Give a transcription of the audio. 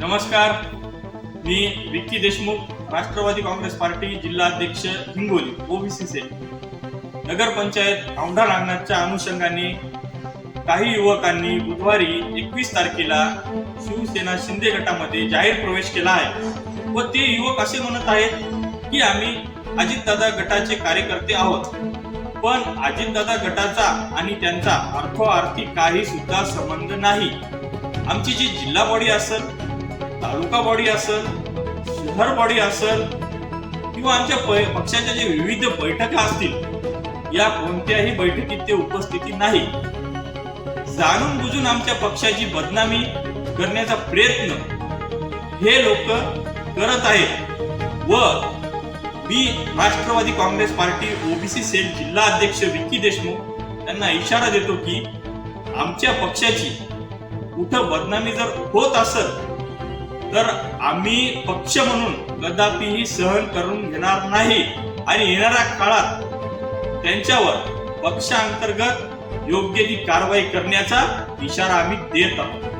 नमस्कार. मी विक्की देशमुख राष्ट्रवादी काँग्रेस पार्टी जिल्हाध्यक्ष हिंगोली ओबीसी सेल नगरपंचायत औंढा नागनाथच्या अनुषंगाने काही युवकांनी बुधवारी एकवीस तारखेला शिवसेना शिंदे गटामध्ये जाहीर प्रवेश केला आहे. व ते युवक असे म्हणत आहेत की आम्ही अजितदादा गटाचे कार्यकर्ते आहोत. पण अजितदादा गटाचा आणि त्यांचा अर्थोअर्थी काही सुद्धा संबंध नाही. आमची जी जिल्हा बॉडी असेल तालुका बॉडी असेल शहर बॉडी असेल किंवा आमच्या पक्षाच्या जे विविध बैठका असतील या कोणत्याही बैठकीत ते उपस्थिती नाही. जाणून बुजून आमच्या पक्षाची बदनामी करण्याचा प्रयत्न हे लोक करत आहेत. व मी Rashtrawadi Congress party OBC cell जिल्हा अध्यक्ष विक्की देशमुख यांना इशारा देतो की आमच्या पक्षाची कुठं बदनामी जर होत असेल तर आम्ही पक्ष म्हणून कदापिही सहन करून घेणार नाही. आणि येणाऱ्या काळात त्यांच्यावर पक्षांतर्गत योग्य ती कारवाई करण्याचा इशारा आम्ही देत आहोत.